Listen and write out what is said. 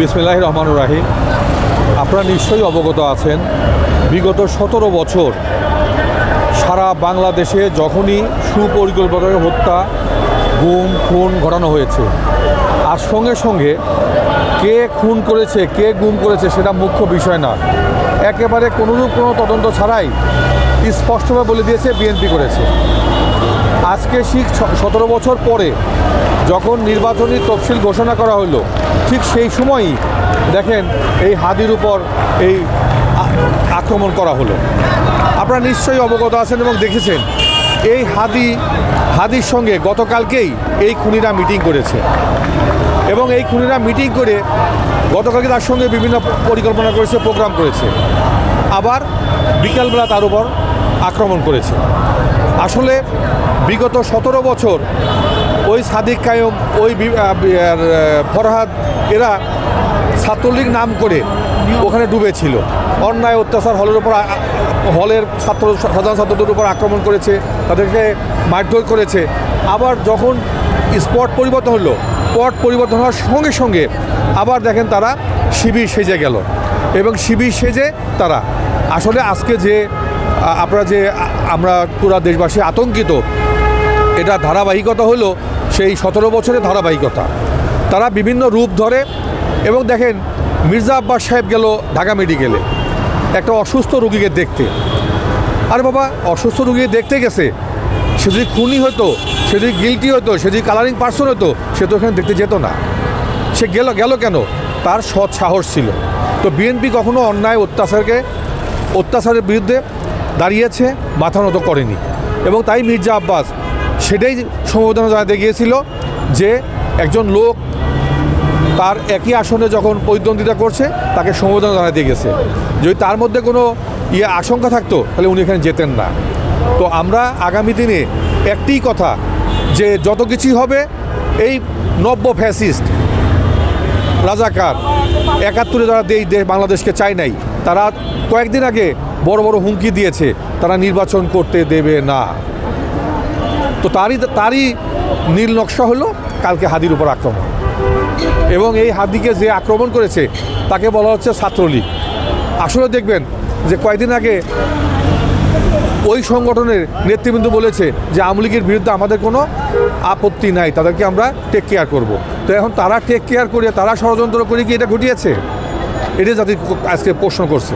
বিসমিল্লাহ রহমান রাহিম আপনারা নিশ্চয়ই অবগত আছেন, বিগত সতেরো বছর সারা বাংলাদেশে যখনই সুপরিকল্পিত হত্যা, গুম, খুন ঘটানো হয়েছে, আর সঙ্গে সঙ্গে কে খুন করেছে, কে গুম করেছে সেটা মুখ্য বিষয় না। একেবারে কোনোরূপ কোনো তদন্ত ছাড়াই স্পষ্টভাবে বলে দিয়েছে বিএনপি করেছে। আজকে ঠিক সতেরো বছর পরে যখন নির্বাচনী তফসিল ঘোষণা করা হলো, ঠিক সেই সময়ই দেখেন এই হাদির উপর এই আক্রমণ করা হলো। আপনারা নিশ্চয়ই অবগত আছেন এবং দেখেছেন, এই হাদি, হাদির সঙ্গে গতকালকেই এই খুনিরা মিটিং করেছে। এবং এই খুনিরা মিটিং করে গতকালকে তার সঙ্গে বিভিন্ন পরিকল্পনা করেছে, প্রোগ্রাম করেছে। আবার বিকালবেলা তার উপর আক্রমণ করেছে। আসলে বিগত সতেরো বছর ওই সাদিক কায়ম, ওই ফরহাদ, এরা ছাত্রলীগ নাম করে ওখানে ডুবেছিল। অন্যায়, অত্যাচার হলের উপর হলের ছাত্র, সাধারণ ছাত্রদের উপর আক্রমণ করেছে, তাদেরকে মারধর করেছে। আবার যখন স্পট পরিবর্তন হলো পট পরিবর্তন হওয়ার সঙ্গে সঙ্গে আবার দেখেন তারা শিবির সেজে গেল। এবং শিবির সেজে তারা। আসলে আজকে যে আপনারা যে আমরা পুরা দেশবাসী আতঙ্কিত, এটা ধারাবাহিকতা হলো সেই সতেরো বছরের ধারাবাহিকতা। তারা বিভিন্ন রূপ ধরে এবং দেখেন, মির্জা আব্বাস সাহেব গেল ঢাকা মেডিকেলে একটা অসুস্থ রুগীকে দেখতে। আরে বাবা, অসুস্থ রুগীকে দেখতে গেছে, সে যদি খুনি হতো, সে যদি গিলটি হতো, সে যদি কালারিং পার্সন হতো, সে তো ওখানে দেখতে যেত না। সে গেল গেল কেন? তার সৎ সাহস ছিল। তো বিএনপি কখনো অন্যায়, অত্যাচারকে, অত্যাচারের বিরুদ্ধে দাঁড়িয়েছে, মাথা নত করেনি। এবং তাই মির্জা আব্বাস সেটাই সমবেদনা জানাতে গিয়েছিল যে একজন লোক তার একই আসনে যখন প্রতিদ্বন্দ্বিতা করছে, তাকে সমবেদনা জানাতে গেছে যদি তার মধ্যে কোনো ইয়ে আশঙ্কা থাকতো, তাহলে উনি এখানে যেতেন না। তো আমরা আগামী দিনে একটিই কথা যে যত কিছুই হবে, এই নব্য ফ্যাসিস্ট, রাজাকার, একাত্তরে যারা দেশ বাংলাদেশকে চায় নাই তারা কয়েকদিন আগে বড় বড় হুমকি দিয়েছে, তারা নির্বাচন করতে দেবে না। তো তারই তারই নীল নকশা হলো কালকে হাদির উপর আক্রমণ। এবং এই হাদিকে যে আক্রমণ করেছে, তাকে বলা হচ্ছে ছাত্রলীগ। আসলে দেখবেন যে কয়েকদিন আগে ওই সংগঠনের নেতৃবৃন্দ বলেছে যে আওয়ামী লীগের বিরুদ্ধে আমাদের কোনো আপত্তি নাই, তাদেরকে আমরা টেক কেয়ার করব। তো এখন তারা টেক কেয়ার করে, তারা ষড়যন্ত্র করে কি এটা ঘটিয়েছে? এটা জাতি আজকে প্রশ্ন করছে।